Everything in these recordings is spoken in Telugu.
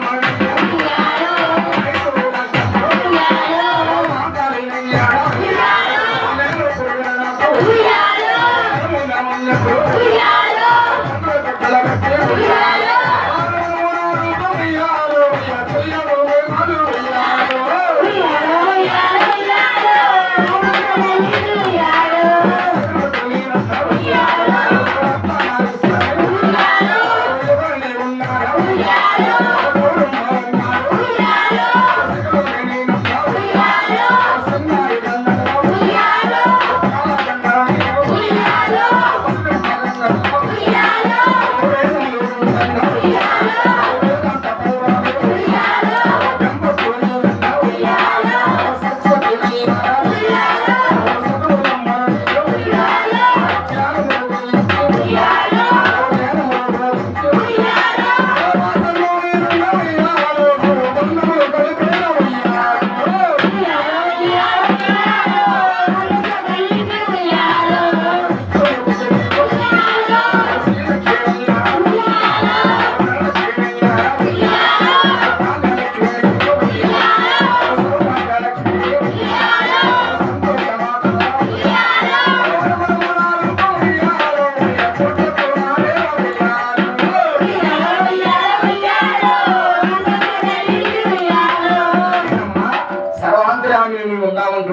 மழை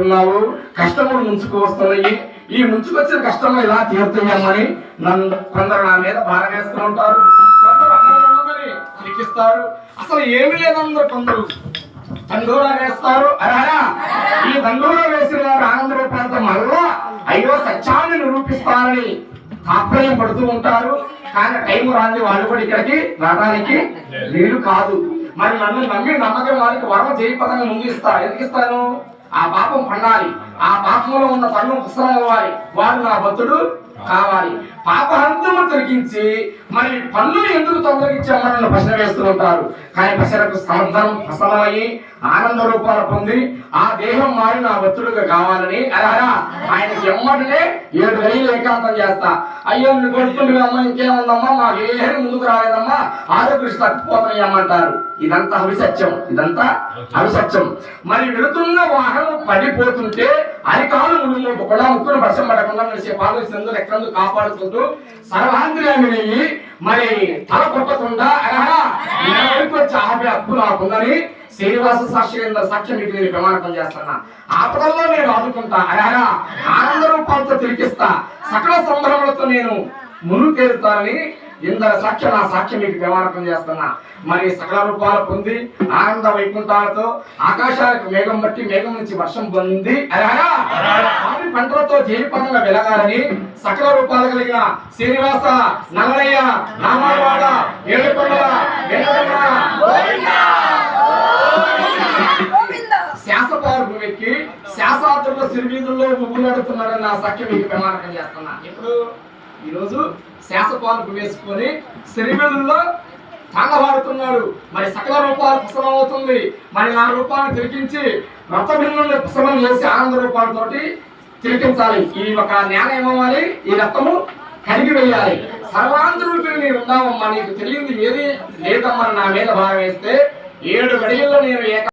ఉన్నావు. కష్టములు ముంచుకు వస్తున్నాయి ఈ ముంచుకొచ్చిన కష్టంలో ఇలా తీరుతాయమ్మని నన్ను కొందరు నా మీద భారం వేస్తూ ఉంటారు. కొందరు అమ్మని అసలు ఏమి లేదందరూ కొందరు దండూరా వేస్తారు. అరా ఈ దండూరా వేసిన వారు ఆనంద రూపాలతో మళ్ళా అయ్యో సత్యాన్ని నిరూపిస్తారని తాత్పర్యం పడుతూ ఉంటారు. కానీ టైం రాని వాళ్ళు కూడా ఇక్కడికి రావడానికి వీలు కాదు. మరి నన్ను నమ్మి నమ్మకం వారికి వరం జయపదంగా ముందు ఇస్తా ఎందుకు ఇస్తాను? ఆ పాపం పండాలి. ఆ పాపంలో ఉన్న పన్ను పుస్తకం ఇవ్వాలి. వాడు నా భక్తుడు. కావాలి. పాపహంతము తొలగించి మరి పన్నులు ఎందుకు తొలగించామని ప్రశ్న వేస్తూ ఉంటారు? కానీ ప్రశ్నలకు సమర్థం ప్రసన్నమయ్యి ఆనంద రూపాలు పొంది ఆ దేహం మారి నా భక్తుడుగా కావాలని అలా ఆయనకి ఎమ్మటనే ఏడు వేలు ఏకాంతం చేస్తా. అయ్యో నువ్వు కొడుకుంటున్నా అమ్మ ఇంకేముందమ్మా? మాకు ఏమీ ముందుకు రాలేదమ్మా? ఆరోగ్య తగ్గిపోతున్నాయి అమ్మంటారు ఇదంతా అవిసత్యం. ఇదంతా అవిసత్యం. మరి వెళుతున్న వాహనం పడిపోతుంటే అరికాలు ముళ్ళు కూడా ముక్కును వర్షం పడకుండా నడిచే పాలిస్తుంది ఎక్కడందు కాపాడుకుంటూ సర్వాంతర్యామిని మరి తల కొట్టకుండా అలా వచ్చి ఆపే అప్పు నాకుందని శ్రీనివాస సాక్షి సాక్ష్యం మీకు నేను ప్రమాణం చేస్తున్నా. ఆపదల్లో నేను ఆదుకుంటా. అలా ఆనంద రూపాలతో తిరిగిస్తా. సకల సంబరములతో నేను మునుకేరుతానని ఇందర సాక్ష్యం నా సాక్ష్యం మీకు వ్యవహారం చేస్తున్నా. మరి సకల రూపాలు పొంది ఆనంద వైకుంఠాలతో ఆకాశాలకు మేఘం బట్టి మేఘం నుంచి వర్షం పొంది అలా పంటలతో జీవితంగా వెలగాలని సకల రూపాలు కలిగిన శ్రీనివాస నల్లయ్య రామాలవాడ ఏడుకొండల వెంకటరమణ శాసపార్పు వ్యక్తి శాసాతుల్లో సిరివీధుల్లో నా సఖ్య మీకు ప్రమాణకం చేస్తున్నా. ఇప్పుడు ఈరోజు శాసపార్పు వేసుకొని సిరివీధుల్లో తాండవాడుతున్నాడు మరి సకల రూపాలు పుస్తకం అవుతుంది మరి నా రూపాన్ని తిరిగించి రక్త బిల్లుల్ని పుస్తకం చేసి ఆనంద రూపాలతోటి తిరిగించాలి. ఈ ఒక జ్ఞానం ఏమవ్వాలి ఈ రక్తము కడిగి వేయాలి సర్వాంతరూపిణి నేను ఉన్నామమ్మా నీకు తెలియంది ఏది? లేదమ్మని నా మీద భారం వేస్తే ఏడు గడియల్లో నేను ఏక